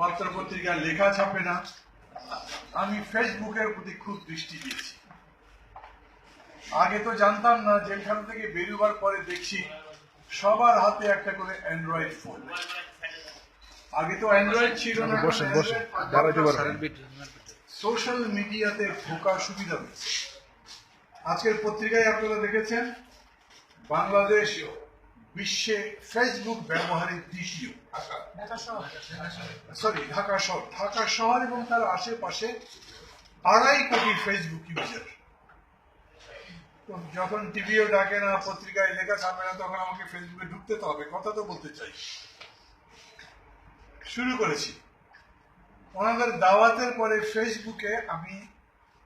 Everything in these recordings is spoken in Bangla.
পত্র পত্রিকার লেখা ছাপে না। আমি ফেসবুকের প্রতি খুব দৃষ্টি দিয়েছি। আগে তো জানতাম না যেখান থেকে বেরোবার পরে দেখছি সবার হাতে একটা করে অ্যান্ড্রয়েড ফোন আগে তো অ্যান্ড্রয়েড ছিল না সোশ্যাল মিডিয়াতে ঢোকার সুবিধা আজকের পত্রিকায় আপনারা দেখেছেন বাংলাদেশ বিশ্বে ফেসবুক ব্যবহারের দ্বিতীয় সরি ঢাকা শহর। ঢাকা শহর। এবং তার আশেপাশে আড়াই কোটি ফেসবুক ইউজার যখন টিভিও ডাকে না পত্রিকায় লেখা ছাপে না তখন আমাকে ফেসবুকে ঢুকতে তো হবে কথা তো বলতে চাই। শুরু করেছি। ওনাদের দাওয়াতের পরে ফেসবুকে আমি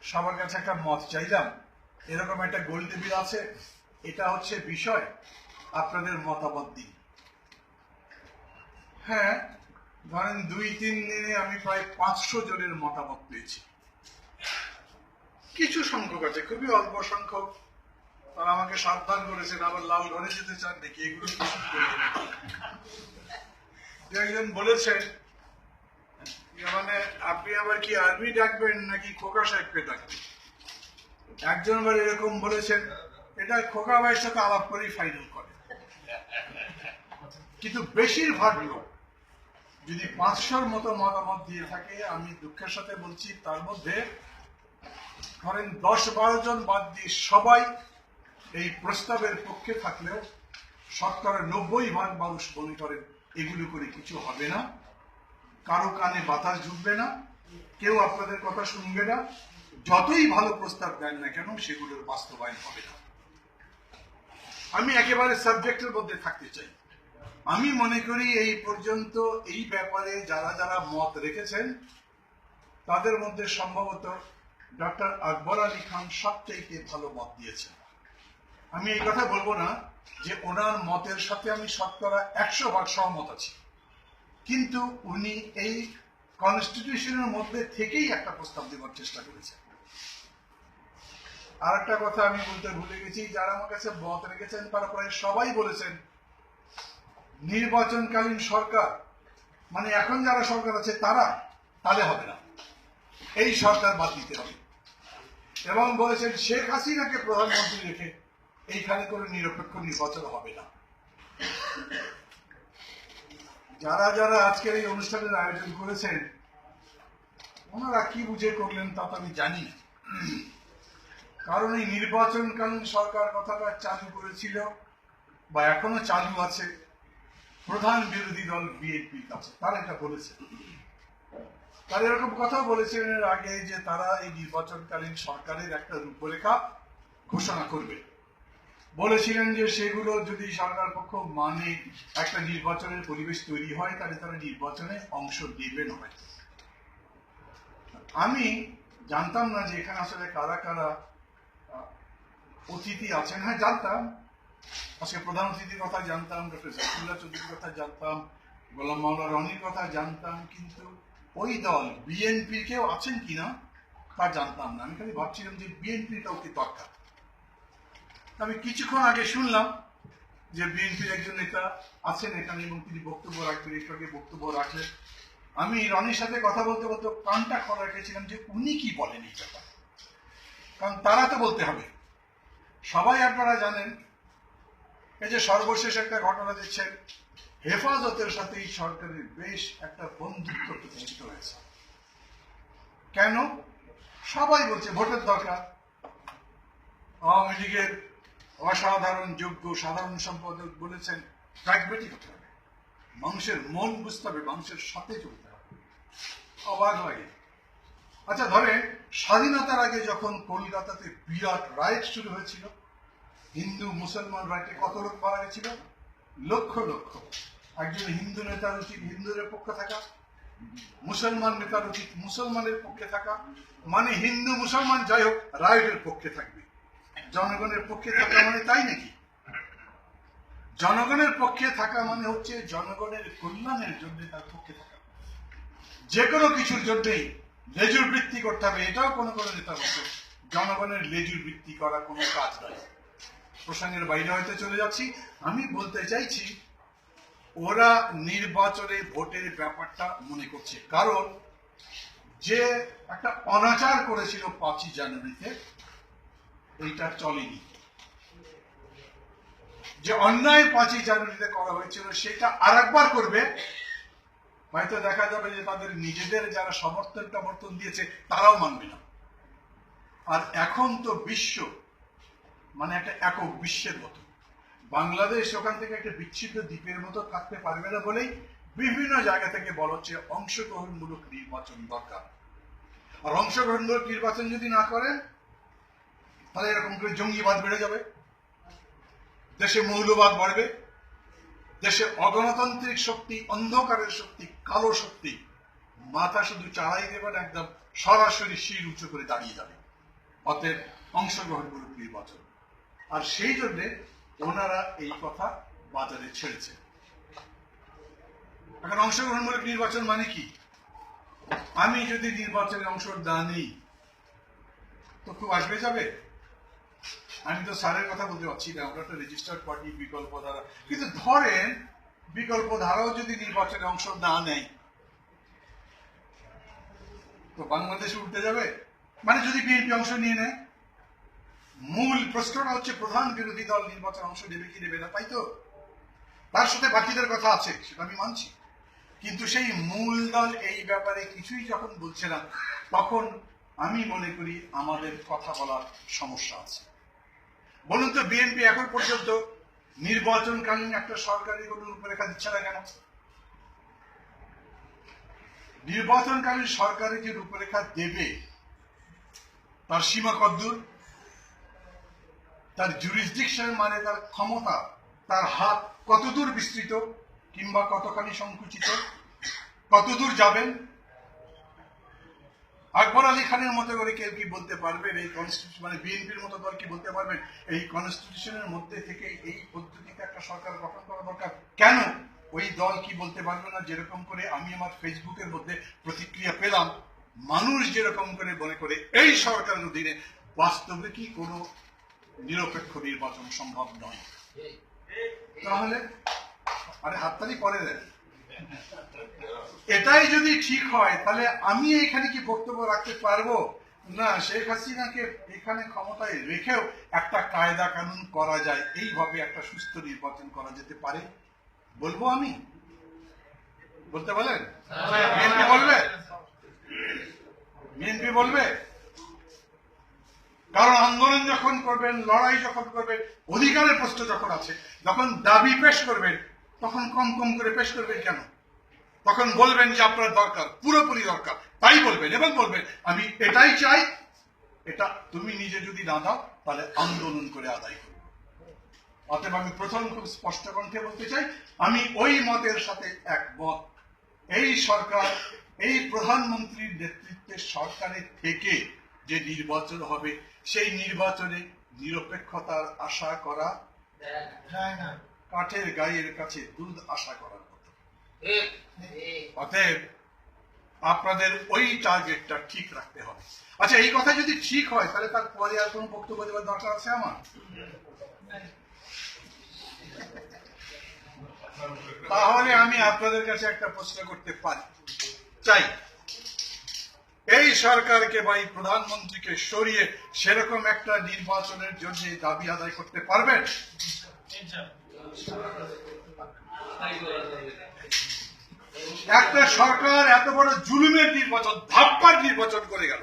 সবার কাছে একটা মত চাইলাম। এরকম একটা গোল টেবিল আছে। এটা হচ্ছে বিষয়। আপনাদের মতামত দিন। হ্যাঁ ধরেন দুই তিন দিনে আমি প্রায় পাঁচশো জনের মতামত পেয়েছি। কিছু সংখ্যক আছে, খুবই অল্প সংখ্যক। তারা আমাকে সাবধান করেছেন, আবার লাল ঘরে যেতে চান নাকি, এগুলো একজন বলেছেন মানে আপনি আবার কি আরবি ডাকবেন নাকি খোকা সাহেবকে ডাকবেন? একজন আবার এরকম বলেছেন, এটা খোকা ভাইয়ের সাথে আলাপ করেই ফাইনাল কিন্তু বেশিরভাগ লোক যদি পাঁচশোর মতো মতামত দিয়ে থাকে, আমি দুঃখের সাথে বলছি, তার মধ্যে ধরেন দশ বারো জন বাদ দিয়ে সবাই এই প্রস্তাবের পক্ষে থাকলেও শতকরা নব্বই ভাগ মানুষ মনে করেন এগুলো করে কিছু হবে না। কারও কানে বাতাস ঢুকবে না, কেউ আপনাদের কথা শুনবে না, যতই ভালো প্রস্তাব দেন না কেন সেগুলোর বাস্তবায়ন হবে না। আমি একেবারে সাবজেক্টের মধ্যে থাকতে চাই। আমি মনে করি এই পর্যন্ত এই ব্যাপারে যারা যারা মত রেখেছেন, তাদের মধ্যে সম্ভবত ডক্টর আকবর আলী খান সবচাইতে ভালো মত দিয়েছেন। আমি এই কথা বলব না যে ওনার মতের সাথে আমি শতকরা একশো ভাগ সহমত আছি। কিন্তু উনি এই কনস্টিটিউশনের মধ্যে থেকেই একটা প্রস্তাব দেওয়ার চেষ্টা করেছেন। আর একটা কথা আমি বলতে ভুলে গেছি, যারা আমার কাছে মত রেখেছেন, তারা প্রায় সবাই বলেছেন নির্বাচনকালীন সরকার মানে এখন যারা সরকার আছে তারা তাহলে হবে না। এই সরকার বাদ দিতে হবে। এবং বলেছেন, শেখ হাসিনাকে প্রধানমন্ত্রী রেখে এইখানে করে নিরপেক্ষ নির্বাচন হবে না। যারা যারা আজকের এই অনুষ্ঠানের আয়োজন করেছেন, ওনারা কি বুঝে করলেন তা তো আমি জানি। কারণ এই নির্বাচনকালীন সরকার কথাটা চালু করেছিল বা এখনও চালু আছে। প্রধান বিরোধী দল বিএনপির কাছে। তারা এটা বলেছে। তারা এরকম কথা বলেছিলেন এর আগে যে তারা এই নির্বাচনকালীন সরকারের একটা রূপরেখা ঘোষণা করবে। বলেছিলেন যে সেগুলো যদি সরকার পক্ষ মানে একটা নির্বাচনের পরিবেশ তৈরি হয়, তাহলে তারা নির্বাচনে অংশ নেবেন হয় আমি জানতাম না যে এখানে আসলে কারা কারা অতিথি আছেন। হ্যাঁ জানতাম। আজকে প্রধান অতিথির কথা জানতাম, ডক্টর জাকিরুল্লাহ চৌধুরীর কথা জানতাম, গোলাম মাওলা রনির কথা জানতাম, কিন্তু ওই দল বিএনপি কেউ আছেন কিনা তা জানতাম না। আমি খালি ভাবছিলাম যে বিএনপির কাউকে দরকার? আমি কিছুক্ষণ আগে শুনলাম যে বিএনপির একজন নেতা আছেন এখানে এবং তিনি বক্তব্য রাখবেন আগে বক্তব্য রাখলেন। আমি রনির সাথে কথা বলতে বলতে কানটা খোলা রেখেছিলাম যে উনি কি বলেন এই ব্যাপারে। কারণ তারা তো বলতে হবে। সবাই আপনারা জানেন এই যে সর্বশেষ একটা ঘটনা দিচ্ছেন, হেফাজতের সাথে এই সরকারের বেশ একটা বন্ধুত্ব প্রতিষ্ঠিত হয়েছে। কেন? সবাই বলছে ভোটের দরকার। আওয়ামী লীগের অসাধারণ যোগ্য সাধারণ সম্পাদক বলেছেন প্র্যাগমেটিক হতে হবে। মানুষের মন বুঝতে হবে, মানুষের সাথে চলতে হবে। অবাক লাগে। আচ্ছা ধরেন স্বাধীনতার আগে যখন কলকাতাতে বিরাট রাইট শুরু হয়েছিল হিন্দু মুসলমান রাইটে কত লোক মারা গেছিল? লক্ষ লক্ষ। একজন হিন্দু নেতার উচিত হিন্দুদের পক্ষে থাকা, মুসলমান নেতার উচিত মুসলমানের পক্ষে থাকা মানে হিন্দু মুসলমান যাই হোক রাইটের পক্ষে থাকবে। জনগণের পক্ষে থাকা মানে তাই নাকি? জনগণের পক্ষে থাকা মানে হচ্ছে জনগণের কল্যাণের জন্য তার পক্ষে থাকা। যে কোনো কিছুর জন্যই লেজুর বৃত্তি করতে হবে, এটাও কোনো কোনো নেতা বলছে। জনগণের লেজুর বৃত্তি করা কোনো কাজ নয়। প্রসঙ্গের বাইরে হয়তো চলে যাচ্ছি। আমি বলতে চাইছি, ওরা নির্বাচনে ভোটের ব্যাপারটা মনে করছে। কারণ যে একটা অনাচার করেছিল পাঁচই জানুয়ারিতে, এইটা চলেনি। যে অন্যায় পাঁচই জানুয়ারিতে করা হয়েছিল, সেটা আর একবার করবে। হয়তো দেখা যাবে যে তাদের নিজেদের যারা সমর্থন টমর্থন দিয়েছে, তারাও মানবে না। আর এখন তো বিশ্ব মানে একটা একক বিশ্বের মতো। বাংলাদেশ ওখান থেকে একটা বিচ্ছিন্ন দ্বীপের মতো থাকতে পারবে না বলেই বিভিন্ন জায়গা থেকে বলা হচ্ছে অংশগ্রহণমূলক নির্বাচন দরকার। আর অংশগ্রহণমূলক নির্বাচন যদি না করেন, তাহলে এরকম করে জঙ্গিবাদ বেড়ে যাবে। দেশে মৌলবাদ বাড়বে। দেশে অগণতান্ত্রিক শক্তি, অন্ধকারের শক্তি, কালো শক্তি মাথা শুধু চাড়াই দেবেন একদম সরাসরি শির উঁচু করে দাঁড়িয়ে যাবে। অতএব অংশগ্রহণমূলক নির্বাচন। আর সেই জন্য ওনারা এই কথা বাজারে ছেড়েছে। এখন অংশগ্রহণমূলক নির্বাচন মানে কি? আমি যদি নির্বাচনে অংশ না নিই তো খুব আসবে যাবে? আমি তো স্যারের কথা বলতে পারছি না আমরা একটা রেজিস্টার্ড পার্টি বিকল্প ধারা। কিন্তু ধরেন, বিকল্প ধারাও যদি নির্বাচনে অংশ না নেয়, তো বাংলাদেশ উঠতে যাবে? মানে যদি বিএনপি অংশ নিয়ে নেয় মূল প্রশ্নটা হচ্ছে প্রধান বিরোধী দল নির্বাচন অংশ নেবে কি নেবে না, তাই তো? তার সাথে বাকিদের কথা আছে, সেটা আমি মানছি। কিন্তু সেই মূল দল এই ব্যাপারে কিছুই যখন বলছে না, তখন আমি মনে করি আমাদের কথা বলার সমস্যা আছে। বলুন তো, বিএনপি এখন পর্যন্ত নির্বাচনকালীন একটা সরকারি কোনো রূপরেখা দিচ্ছে না কেন? নির্বাচনকালীন সরকারি যে রূপরেখা দেবে, তার সীমা কদ্দূর তার জুরিসডিকশন মানে তার ক্ষমতা, তার হাত কতদূর বিস্তৃত কিংবা কতখানি সংকুচিত, কতদূর যাবেন? আকবর আলী খানের মতো করে কেউ কি বলতে পারবেন? এই কনস্টিটিউশন মানে বিএনপির মতো দল কি বলতে পারবেন? এই কনস্টিটিউশনের মধ্যে থেকে এই পদ্ধতিতে একটা সরকার গঠন করা দরকার। কেন? ওই দল কি বলতে পারবে না? যেরকম করে আমি আমার ফেসবুকের মধ্যে প্রতিক্রিয়া পেলাম, মানুষ যেরকম করে মনে করে, এই সরকারের অধীনে, বাস্তবে কি কোনো নিরপেক্ষ নির্বাচন সম্ভব নয়। তাহলে আরে হাততালি পরে দেন। এটাই যদি ঠিক হয় তাহলে আমি এখানে কি বক্তব্য রাখতে পারব? না শেখ হাসিনাকে এখানে ক্ষমতায় রেখেও একটা কায়দা কানুন করা যায়। এইভাবে একটা সুস্থ নির্বাচন করা যেতে পারে। বলব আমি? বলতে বলেন? বিএনপি বলবে? বিএনপি বলবে? কারণ আন্দোলন যখন করবেন, লড়াই যখন করবেন, অধিকারের প্রশ্ন যখন আছে, যখন দাবি পেশ করবেন, তখন কম কম করে পেশ করবেন কেন? তখন বলবেন যে আপনার দরকার, পুরোপুরি দরকার। তাই বলবেন, এবং বলবেন, আমি এটাই চাই, এটা তুমি নিজে যদি না দাও, তাহলে আন্দোলন করে আদায় করবে অতএব আমি প্রথম খুব স্পষ্ট কণ্ঠে বলতে চাই, আমি ওই মতের সাথে এক একমত। এই সরকার, এই প্রধানমন্ত্রীর নেতৃত্বে সরকারের থেকে যে নির্বাচন হবে, সেই নির্বাচনে নিরপেক্ষতার আশা করা, কাঠের গায়ের কাছে দুধ আশা করার মতো অতএব আপনাদের ওই টার্গেটটা ঠিক রাখতে হবে। আচ্ছা এই কথা যদি ঠিক হয়, তাহলে তারপরে আর কোনো বক্তব্য দেওয়ার দরকার আছে আমার? তাহলে আমি আপনাদের কাছে একটা প্রশ্ন করতে পারি। চাই। সরকারকে বা এই প্রধানমন্ত্রীকে সরিয়ে সেরকম একটা নির্বাচনের জন্য দাবি আদায় করতে পারবেন? একটা সরকার এত বড় জুলুমের নির্বাচন, ধাপ্পার নির্বাচন করে গেল।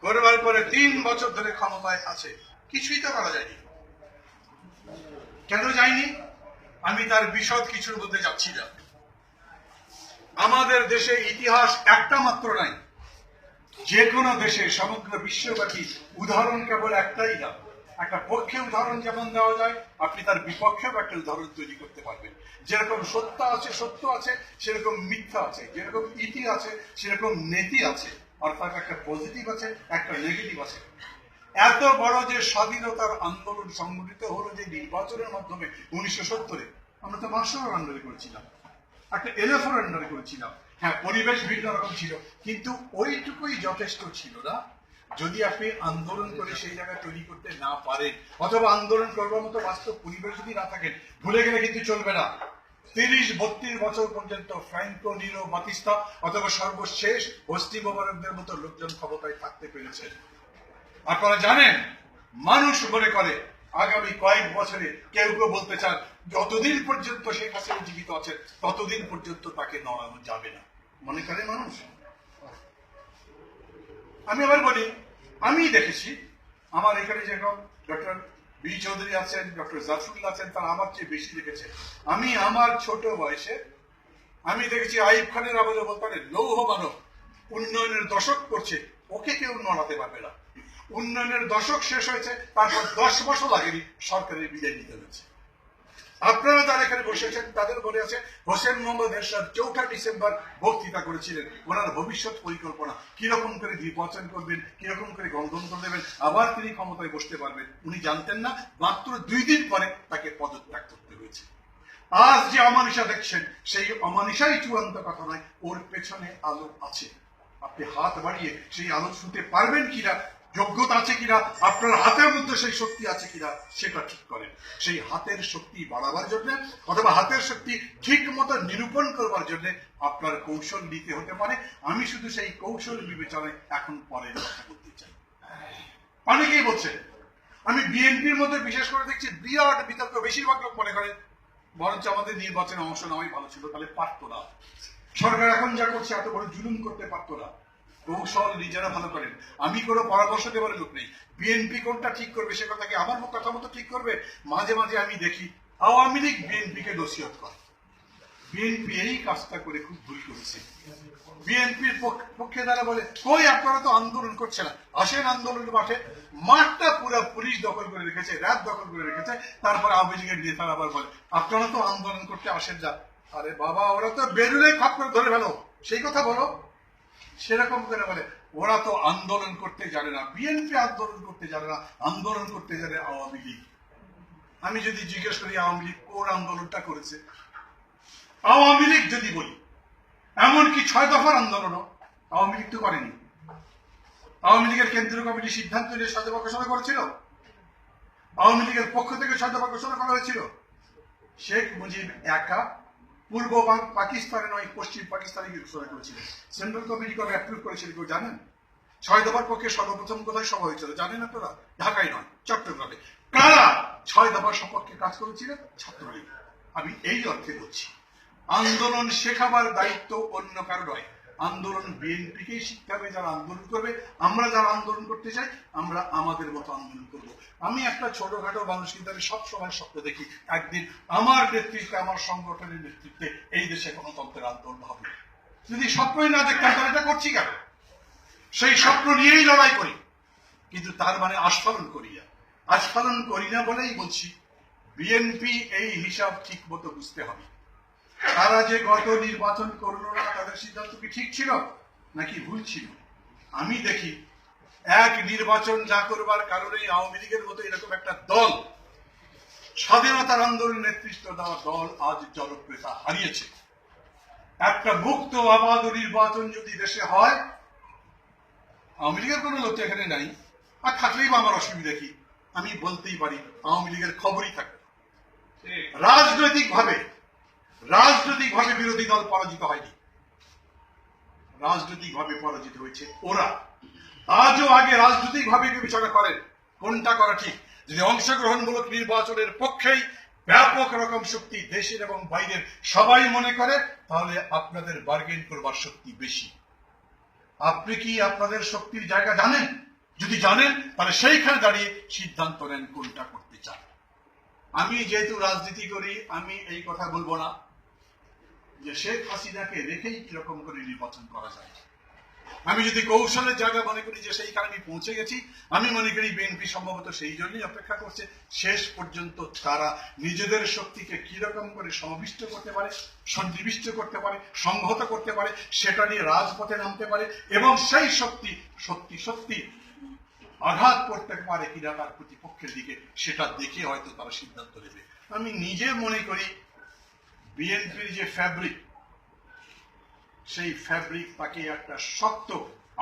করবার পরে তিন বছর ধরে ক্ষমতায় আছে। কিছুই তো করা যায়নি। কেন যায়নি? আমি তার বিশদ কিছুর মধ্যে যাচ্ছি না। আমাদের দেশে ইতিহাস একটা মাত্র নাই। যে কোনো দেশে সমগ্র বিশ্বব্যাপী উদাহরণ কেবল একটাই না একটা পক্ষে উদাহরণ যেমন দেওয়া যায়, আপনি তার বিপক্ষেও একটা উদাহরণ তৈরি করতে পারবেন। যেরকম সত্য আছে সত্য আছে, সেরকম মিথ্যা আছে। যেরকম ইতি আছে, সেরকম নীতি আছে। অর্থাৎ একটা পজিটিভ আছে, একটা নেগেটিভ আছে। এত বড় যে স্বাধীনতার আন্দোলন সংগঠিত হলো যে নির্বাচনের মাধ্যমে উনিশশো সত্তরে, আমরা তো মাস্টার আন্ডারে করেছিলাম। একটা এলএফওর আন্ডারে করেছিলাম। হ্যাঁ পরিবেশ ভিন্ন রকম ছিল। কিন্তু ওইটুকুই যথেষ্ট ছিল না। যদি আপনি আন্দোলন করে সেই জায়গায় তৈরি করতে না পারেন, অথবা আন্দোলন করবার মতো বাস্তব পরিবেশ যদি না থাকে ভুলে গেলে কিন্তু চলবে না। তিরিশ, বত্রিশ বছর পর্যন্ত ফ্র্যাঙ্কো, নিরো, বাতিস্তা অথবা সর্বশেষ হোস্টি মোবারকদের মতো লোকজন ক্ষমতায় থাকতে পেরেছে আপনারা জানেন, মানুষ মনে করে, আগামী কয়েক বছরে কেউ কেউ বলতে চান, যতদিন পর্যন্ত শেখ হাসিনা জীবিত আছেন, ততদিন পর্যন্ত তাকে নড়ানো যাবে না। মনে করে মানুষ? আমি আবার বলি আমি দেখেছি, আমার এখানে যেরকম ডক্টর বি চৌধুরী আছেন, ডক্টর জাফরুল্লাহ আছেন, তারা আমার চেয়ে বেশি দেখেছে। আমি আমার ছোট বয়সে, আমি দেখেছি আইব খানের আমলে বলতে পারে লৌহ মানব উন্নয়নের দশক করছে, ওকে কেউ নড়াতে পারবে না। উন্নয়নের দশক শেষ হয়েছে, তারপর দশ বছর লাগেনি, সরকারের বিদায় নিতে হয়েছে। আপনারা যারা এখানে বসেছেন তাদের মনে আছে হোসেন মোহাম্মদ এরশাদ চৌঠা ডিসেম্বর বক্তৃতা করেছিলেন। ওনার ভবিষ্যৎ পরিকল্পনা কীরকম করে নির্বাচন করবেন, কীরকম করে গণতন্ত্র দেবেন আবার তিনি ক্ষমতায় বসতে পারবেন, উনি জানতেন না, মাত্র দুই দিন পরে তাকে পদত্যাগ করতে হয়েছে। আজ যে অমানিসা দেখছেন, সেই অমানিসাই চূড়ান্ত কথা নয়, ওর পেছনে আলো আছে। আপনি হাত বাড়িয়ে সেই আলো ছুঁতে পারবেন কিনা যোগ্যতা আছে কিনা, আপনার হাতের মধ্যে সেই শক্তি আছে কিনা, সেটা ঠিক করেন। সেই হাতের শক্তি বাড়াবার জন্য অথবা হাতের শক্তি ঠিক মতো নিরূপণ করবার জন্য আপনার কৌশল নিতে হতে পারে। আমি শুধু সেই কৌশল বিবেচনায় এখন পরে কথা বলতে চাই। অনেকেই বলছে, আমি বিএনপির মধ্যে বিশেষ করে দেখছি বিরাট বিতর্ক বেশিরভাগ লোক মনে করে, বরঞ্চ আমাদের নির্বাচনে অংশ নেওয়াই ভালো ছিল, তাহলে পারতো না। সরকার এখন যা করছে, এত বড় জুলুম করতে পারতো না। কৌশল নিজেরা ভালো করেন। আমি কোনো পরামর্শ দেওয়ার লোক নেই। বিএনপি কোনটা ঠিক করবে সে কথা কি আমার কথা মতো ঠিক করবে? মাঝে মাঝে আমি দেখি আওয়ামী লীগ বিএনপিকে নসিহত করে। বিএনপি এই কাজটা করে খুব ভুল করেছে। বিএনপির পক্ষে তারা বলে কই আপনারা তো আন্দোলন করছে না। আসেন আন্দোলনের মাঠে, মাঠটা পুরো পুলিশ দখল করে রেখেছে, র্যাব দখল করে রেখেছে। তারপর আওয়ামী লীগের নেতারা আবার বলে, আপনারা তো আন্দোলন করতে আসেন না। আরে বাবা, ওরা তো বেরুলে খাপ করে ধরে ফেলো। সেই কথা বলো। সেরকম করে বলে, ওরা তো আন্দোলন করতে জানে না বিএনপি আন্দোলন করতে জানে না, আন্দোলন করতে জানে আওয়ামী লীগ। আমি যদি জিজ্ঞেস করি, আওয়ামী লীগ কোন আন্দোলনটা করেছে? আওয়ামী লীগ যদি বলি, এমনকি ছয় দফার আন্দোলনও আওয়ামী লীগ তো করেনি। আওয়ামী লীগের কেন্দ্রীয় কমিটি সিদ্ধান্ত নিয়ে ছয় দফা ঘোষণা করেছিল? আওয়ামী লীগের পক্ষ থেকে ছয় দফা ঘোষণা করা হয়েছিল? শেখ মুজিব একা পূর্ব পাকিস্তানে নয়, পশ্চিম পাকিস্তানে গিয়ে ঘোষণা করেছিলেন সেন্ট্রাল কমিটি কবে অ্যাপ্রুভ করেছিল কেউ জানেন? ছয় দফার পক্ষে সর্বপ্রথম কোথায় সভা হয়েছিল? জানেন আপনারা? ঢাকায় নয়, চট্টগ্রামে। কারা ছয় দফার সপক্ষে কাজ করেছিলেন? ছাত্রলীগ। আমি এই অর্থে বলছি, আন্দোলন শেখাবার দায়িত্ব অন্য কারও নয়। আন্দোলন বিএনপিকেই শিখতে হবে যারা আন্দোলন করবে, আমরা যারা আন্দোলন করতে চাই, আমরা আমাদের মতো আন্দোলন করব। আমি একটা ছোটখাটো মানুষ, কিন্তু আমি সবসময় স্বপ্ন দেখি, একদিন আমার নেতৃত্বে, আমার সংগঠনের নেতৃত্বে এই দেশে গণতন্ত্রের আন্দোলন হবে। যদি স্বপ্নই না দেখতাম, তাহলে এটা করছি কেন? সেই স্বপ্ন নিয়েই লড়াই করি, কিন্তু তার মানে আস্ফালন করি না। আস্ফালন করি না বলেই বলছি, বিএনপি এই হিসাব ঠিক মতো বুঝতে হবে। তারা যে গত নির্বাচন করল না তাদের সিদ্ধান্ত কি ঠিক ছিল নাকি ভুল ছিল? আমি দেখি এক নির্বাচন যা করবার কারণে আওয়ামী লীগের মতো এরকম একটা দল স্বাধীনতার আন্দোলনের নেতৃত্ব দেওয়া দল আজ জনপ্রিয়তা হারিয়েছে। একটা মুক্ত অবাধ নির্বাচন যদি দেশে হয় আওয়ামী লীগের কোনো লোক এখানে নাই। আর থাকলেই বা আমার অসুবিধা কি? আমি বলতেই পারি আওয়ামী লীগের খবরই থাকে রাজনৈতিক ভাবে রাজনৈতিক ভাবে বিরোধী দল পরাজিত হয়নি। রাজনৈতিক ভাবে পরাজিত হয়েছে ওরা। আজও আগে রাজনৈতিক ভাবে বিবেচনা করেন, কোনটা করা ঠিক? যদি অংশগ্রহণমূলক নির্বাচনের পক্ষেই ব্যাপক রকম শক্তি দেশের এবং বাইরের সবাই মনে করে, তাহলে আপনাদের বার্গেন করবার শক্তি বেশি। আপনি কি আপনাদের শক্তির জায়গা জানেন? যদি জানেন, তাহলে সেইখানে দাঁড়িয়ে সিদ্ধান্ত নেন কোনটা করতে চান। আমি যেহেতু রাজনীতি করি, আমি এই কথা বলব না। যে শেখ হাসিনাকে রেখেই কীরকম করে নির্বাচন করা যায়। আমি যদি কৌশলের জায়গা মনে করি যে সেইখানে আমি পৌঁছে গেছি, আমি মনে করি বিএনপি সম্ভবত সেই জন্যই অপেক্ষা করছে। শেষ পর্যন্ত তারা নিজেদের শক্তিকে কীরকম করে সমাবিষ্ট করতে পারে, সন্নিবিষ্ট করতে পারে, সংহত করতে পারে, সেটা নিয়ে রাজপথে নামতে পারে এবং সেই শক্তি সত্যি সত্যি আঘাত করতে পারে কিনা তার প্রতিপক্ষের দিকে, সেটা দেখে হয়তো তারা সিদ্ধান্ত নেবে। আমি নিজে মনে করি বিএনপির যে ফ্যাব্রিক সেই ফ্যাব্রিক তাকে একটা শক্ত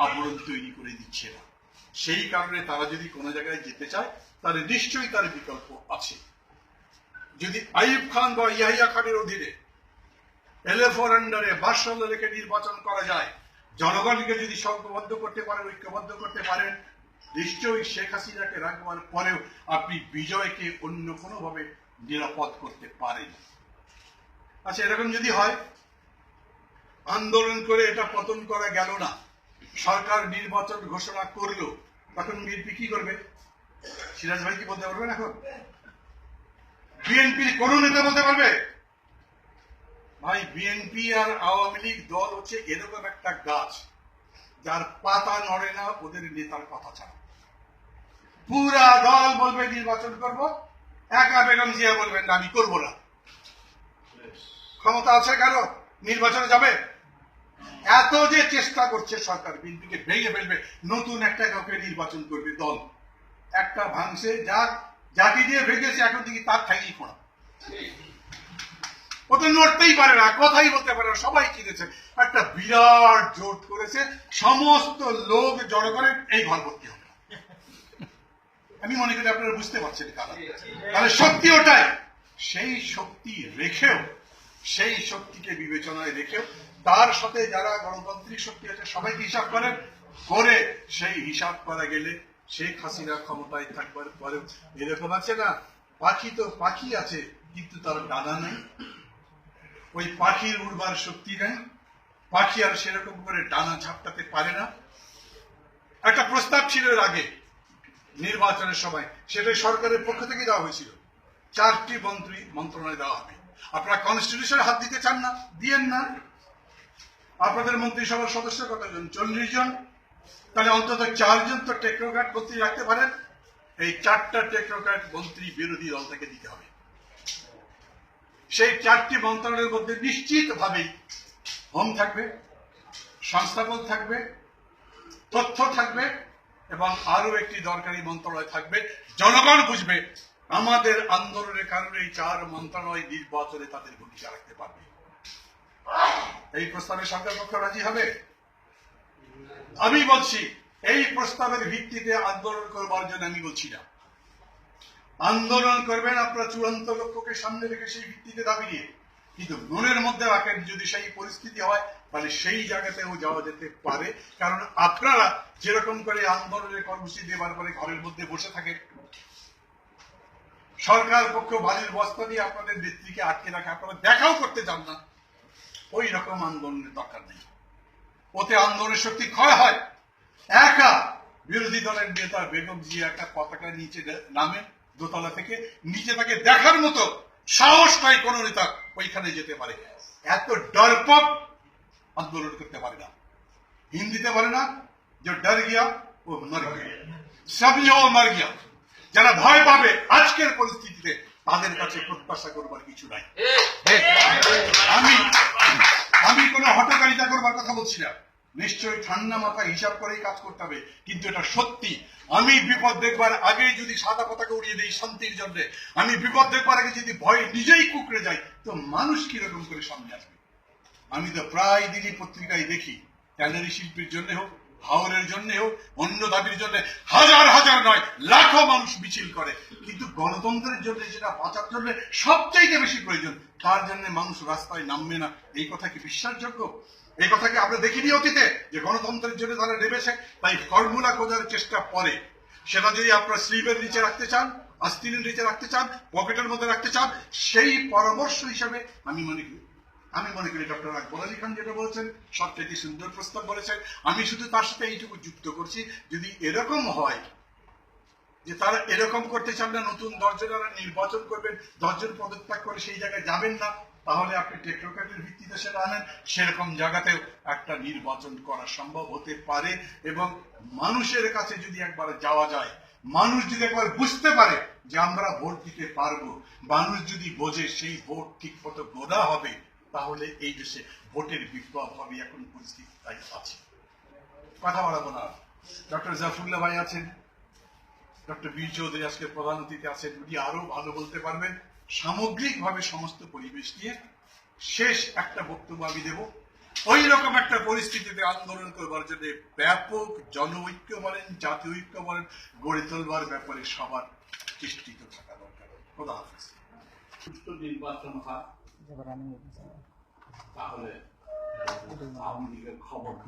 আবরণ তৈরি করে দিচ্ছে না। সেই কারণে তারা যদি কোনো জায়গায় যেতে চায়, তাহলে নিশ্চয়ই তার বিকল্প আছে। যদি আইব খান বা ইয়াহিয়া খানের অধীনে এলএফওর আন্ডারে বাসল রেখে নির্বাচন করা যায়, জনগণকে যদি সংঘবদ্ধ করতে পারেন, ঐক্যবদ্ধ করতে পারেন, নিশ্চয়ই শেখ হাসিনাকে রাখবার পরেও আপনি বিজয়কে অন্য কোনোভাবে নিরাপদ করতে পারেন আচ্ছা এরকম যদি হয়, আন্দোলন করে এটা পতন করা গেল না। সরকার নির্বাচন ঘোষণা করল, তখন বিএনপি কি করবে? সিরাজ ভাই কি বলতে পারবেন এখন? বিএনপির কোন নেতা বলতে পারবে? ভাই, বিএনপি আর আওয়ামী লীগ দল হচ্ছে এরকম একটা গাছ, যার পাতা নড়ে না, ওদের নেতার কথা ছাড়া। পুরা দল বলবে, নির্বাচন করব। একা বেগম জিয়া বলবেন, আমি করব না। ক্ষমতা আছে কারও নির্বাচনে যাবে? এত যে চেষ্টা করছে সরকার, বিএনপিকে ভেঙে ফেলবে, নতুন একটা কাউকে নির্বাচন করবে দল। একটা ভাঙছে, যা, জাতি দিয়ে ভেঙেছে, এখন থেকে তার ঠাইই পড়া। ও তো নড়তেই পারে না, কথাই বলতে পারে না, সবাই চিনেছে। একটা বিরাট জোট করেছে, সমস্ত লোক জড়ো করে এই ঘর ভর্তি হবে। আমি মনে করি আপনারা বুঝতে পারছেন কারণ তাহলে সত্যি ওটাই। সেই শক্তি রেখেও, সেই শক্তিকে বিবেচনায় রেখেও, তার সাথে যারা গণতান্ত্রিক শক্তি আছে, সবাইকে হিসাব করেন, করে সেই হিসাব করা গেলে শেখ হাসিনা ক্ষমতায় থাকবার পরেও এরকম আছে না? পাখি তো পাখি আছে, কিন্তু তার ডানা নেই। ওই পাখির উড়বার শক্তি নেই। পাখি আর সেরকম করে ডানা ঝাপটাতে পারে না। একটা প্রস্তাব ছিল এর আগে, নির্বাচনের সময়। সেটা সরকারের পক্ষ থেকে দেওয়া হয়েছিল। চারটি মন্ত্রী মন্ত্রণালয় দেওয়া হবে। আপনারা কনস্টিটিউশনে হাত দিতে চান না, দিয়েন না। আপনাদের মন্ত্রিসভার সদস্য কতজন? চল্লিশ জন। তাহলে অন্তত চারজন তো টেকনোক্র্যাট মন্ত্রী রাখতে পারেন। এই চারটা টেকনোক্র্যাট মন্ত্রী বিরোধী দল থেকে দিতে হবে। সেই চারটি মন্ত্রণালয়ের মধ্যে নিশ্চিতভাবেই হোম থাকবে, সংস্থাপন থাকবে, তথ্য থাকবে এবং আরও একটি দরকারি মন্ত্রণালয় থাকবে। জনগণ বুঝবে আমাদের আন্দোলনের কারণে চার মন্ত্রণালয় নির্বাচনে তাদের ভূমিকা রাখতে পারবে। এই প্রস্তাবে সরকার পক্ষ রাজি হবে? আমি বলছি, এই প্রস্তাবের ভিত্তিতে আন্দোলন করবার জন্য আমি বলছি না। আন্দোলন করবেন আপনার চূড়ান্ত লক্ষ্যকে সামনে রেখে সেই ভিত্তিতে দাবি নিয়ে। কিন্তু মনের মধ্যে রাখেন, যদি সেই পরিস্থিতি হয়, তাহলে সেই জায়গাতেও যাওয়া যেতে পারে। কারণ আপনারা যেরকম করে আন্দোলনের কর্মসূচি দেওয়ার পরে ঘরের মধ্যে বসে থাকেন সরকার পক্ষ বালির বস্তা দিয়ে আপনাদের নেত্রীকে আটকে রাখে, আপনারা দেখাও করতে চান না। ওই রকম আন্দোলনের দরকার নেই। ওতে আন্দোলনের শক্তি ক্ষয় হয়। একা বিরোধী দলের নেতা বেগম জিয়া একটা পতাকা নিচে নামে, দোতলা থেকে নিচে তাকে দেখার মতো সাহস পায় কোন নেতা ওইখানে যেতে পারে। এত ডরপক আন্দোলন করতে পারে না। হিন্দিতে বলে না যে, ডর গিয়া ও মর গিয়া। সবই ও মর গিয়া। যারা ভয় পাবে আজকের পরিস্থিতিতে তাদের কাছে প্রত্যাশা করবার কিছু নাই। আমি আমি কোনো হটকারিতা করবার কথা বলছি না। নিশ্চয়ই ঠান্ডা মাথা হিসাব করেই কাজ করতে হবে কিন্তু এটা সত্যি। আমি বিপদ দেখবার আগে যদি সাদা পতাকা উড়িয়ে দিই শান্তির জন্য আমি বিপদ দেখবার আগে যদি ভয়ে নিজেই কুকড়ে যাই তো মানুষ কীরকম করে সামনে আসবে? আমি তো প্রায় দিনই পত্রিকায় দেখি ট্যানারি শিল্পীর জন্য হোক হাওরের জন্য হোক অন্য দাবির জন্য হাজার হাজার নয়, লাখো মানুষ মিছিল করে। কিন্তু গণতন্ত্রের জন্য যেটা বাঁচার জন্য সবচাইতে বেশি প্রয়োজন, তার জন্য মানুষ রাস্তায় নামবে না। এই কথা কি বিশ্বাসযোগ্য? এই কথা কি আমরা দেখিনি অতীতে? যে গণতন্ত্রের জন্য তারা নেমেছে তাই ফর্মুলা খোঁজার চেষ্টা পরে। সেটা যদি আপনারা স্লিপের নিচে রাখতে চান, আস্তিনের নিচে রাখতে চান, পকেটের মধ্যে রাখতে চান, সেই পরামর্শ হিসাবে আমি মনে করি আমি মনে করি ডক্টর আকবর আলী খান যেটা বলেছেন, সবচেয়ে সুন্দর প্রস্তাব বলেছেন। আমি শুধু তার সাথে এইটুকু যুক্ত করছি, যদি এরকম হয় যে তারা এরকম করতে চান না, নতুন দশজনেরা নির্বাচন করবেন, দশজন পদত্যাগ করে সেই জায়গায় যাবেন না, তাহলে আপনি টেকনোক্র্যাটের ভিত্তিতে সেটা আনেন। সেরকম জায়গাতেও একটা নির্বাচন করা সম্ভব হতে পারে এবং মানুষের কাছে যদি একবার যাওয়া যায়, মানুষ যদি একবার বুঝতে পারে যে আমরা ভোট দিতে পারব, মানুষ যদি বোঝে সেই ভোট ঠিক মতো গোনা হবে তাহলে এই দেশে ভোটের বিপ্লব হবে এখন পরিস্থিতি তাই আছে। কথা বলাবো না। ডক্টর জাফরুল্লাহ ভাই আছেন, ডক্টর বীর চৌধুরী আজকে প্রধান অতিথি আছেন, উনি আরও ভালো বলতে পারবেন। সামগ্রিকভাবে সমস্ত পরিবেশ নিয়ে শেষ একটা বক্তব্য আমি দেব। ওই রকম একটা পরিস্থিতিতে আন্দোলন করবার জন্য ব্যাপক জন ঐক্য বলেন, জাতীয় ঐক্য বলেন, গড়ে তোলবার ব্যাপারে সবার চেষ্টিত থাকা দরকার। খোদা হাফিজ। সুষ্ঠু নির্বাচন হয়। জবরানি তাহলে আওয়ামী লীগের খবর